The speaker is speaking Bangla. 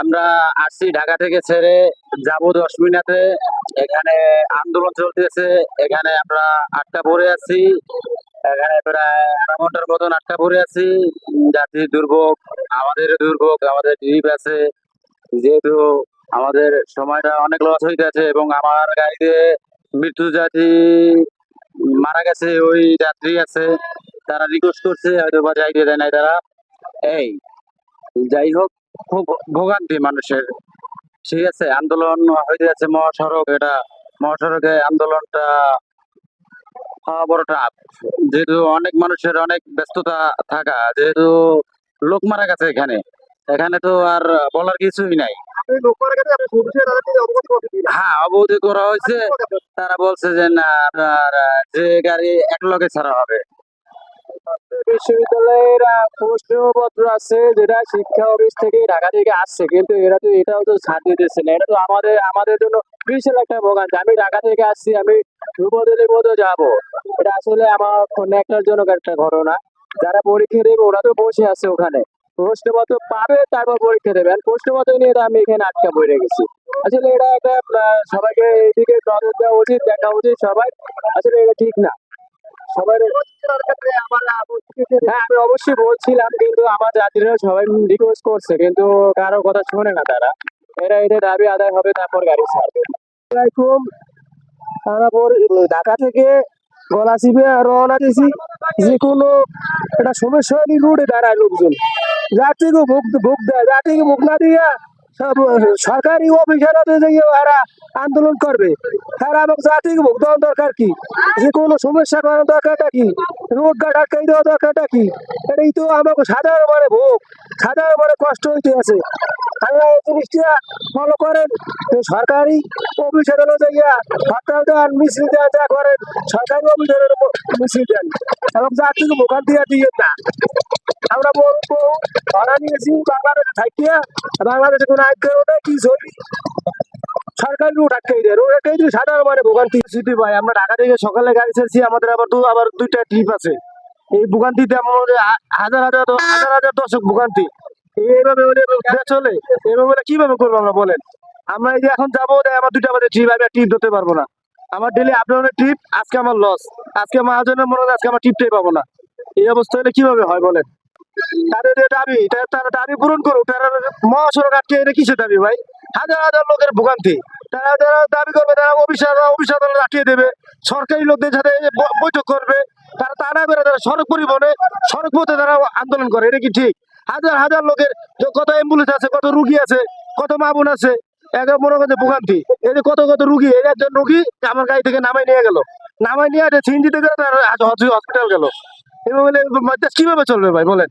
আমরা আসছি ঢাকা থেকে ছেড়ে যাব দশ মিনিটে। এখানে আন্দোলন চলতেছে, এখানে আমরা আটটা পড়ে আছি। এখানে প্রায় আধা ঘণ্টার মতন আটটা পড়ে আছি। জাতির দুর্ভোগ, আমাদের দুর্ভোগ, আমাদের ট্রিপ আছে। যেহেতু আমাদের সময়টা অনেক লস হইতেছে এবং আমার গাড়িতে মৃত্যু জাতি মারা গেছে, ওই যাত্রী আছে। তারা রিকোয়েস্ট করছে হয়তো বা যাইতে দেয় নাই তারা। এই, যাই হোক ভোগান্তি মানুষের। ঠিক আছে, আন্দোলন হইতে যাচ্ছে মহাসড়ক। এটা মহাসড়কে আন্দোলনটা যেহেতু অনেক মানুষের অনেক ব্যস্ততা থাকা, যেহেতু লোক মারা গেছে এখানে। এখানে তো আর বলার কিছুই নাই। হ্যাঁ অবধি করা হয়েছে। তারা বলছে যে, না, আপনার যে গাড়ি এক লগে ছাড়া হবে। বিশ্ববিদ্যালয়ের প্রশ্নপত্র আছে যেটা শিক্ষা অফিস থেকে ঢাকা থেকে আসছে। কিন্তু এরা তো এটাও তো ছাড় দিতেছে না। এটা তো আমাদের আমাদের জন্য বিশাল একটা ভোগান্তি। আমি ঢাকা থেকে আসছি, আমি মতো এটা আসলে আমার জন্য একটা ঘটনা। যারা পরীক্ষা দেবে, ওরা তো বসে আছে ওখানে। প্রশ্নপত্র পাবে, তারপর পরীক্ষা দেবে। আর প্রশ্নপত্র নিয়ে তো আমি এখানে আটকা পড়ে গেছি। আসলে এটা একটা সবাইকে এইদিকে নজর দেওয়া উচিত, দেখা উচিত সবাই আসলে এটা ঠিক না। হ্যাঁ আমি অবশ্যই বলছিলাম, কিন্তু আমার যাত্রীরা সবাই রিকোয়েস্ট করছে, কিন্তু কারও কথা শোনে না তারা। এরা এদের দাবি আদায় হবে, তারপর গাড়ি ছাড়বে। আসসালামাইকুম আমরা পর- ঢাকা থেকে গলাচিপে রওনা দিয়েছি। যে কোনো একটা সমস্যা হলে রোডে দাঁড়ায় লোকজন। যাত্রীকে ভোগ ভোগ দেয়, যাত্রীকে ভোগ না দিয়ে সরকারি অফিসারতে যে এরা আন্দোলন করবে, তারা আমাকে জাতিকে ভোগ দেওয়ার দরকার কি? যে কোনো সমস্যা করার দরকারটা কি? রোড গার্ড আটকাই দেওয়ার দরকারটা কি? এটাই তো আমাকে সাধারণ মানে ভোগ, সাধারণ মানে কষ্ট হইতে আছে। আল্লাহ জিনিসটা ফলো করেন সরকারি অফিসার হলো যে ইয়া, হরতাল দেন মিছিল দেওয়া যা করেন, সরকারি অফিসারের মিছিল দেন, এবং জাতিকে ভোগান দিয়ে দিয়ে না। আমরা বলব, ধরা নিয়েছি বাংলাদেশ থাকিয়া বাংলাদেশে কোনো কীভাবে করব আমরা বলেন আমরা এই যে এখন যাব আমার দুইটা বাজে ট্রিপ আমি ট্রিপ ধরতে পারব না আমার ডেলি আপনার ট্রিপ আজকে আমার লস আজকে আমার মহাজনের মনে হয় আজকে আমার ট্রিপটাই পাবো না এই অবস্থা হলে কীভাবে হয় বলেন তাদের দাবি তারা দাবি পূরণ করুক। মহাসড়ক আটকে এটা কিসের দাবি ভাই? হাজার হাজার লোকের ভোগান্তি। তারা যারা দাবি করবে, তারা অফিসার অফিসার আটকে দেবে। সরকারি লোকদের সাথে বৈঠক করবে। তারা তা না করে তারা সড়ক পরিবহনে, সড়ক পথে তারা আন্দোলন করে। এটা কি ঠিক? হাজার হাজার লোকের কত অ্যাম্বুলেন্স আছে, কত রুগী আছে, কত মা বোন আছে একদম মনে করছে ভোগান্তি। এই কত কত রুগী, এই একজন রুগী আমার গাড়ি থেকে নামাই নিয়ে গেল। নামাই নিয়ে সিঞ্জিতে করে তার হসপিটাল গেল। এভাবে কীভাবে চলবে ভাই, বলেন?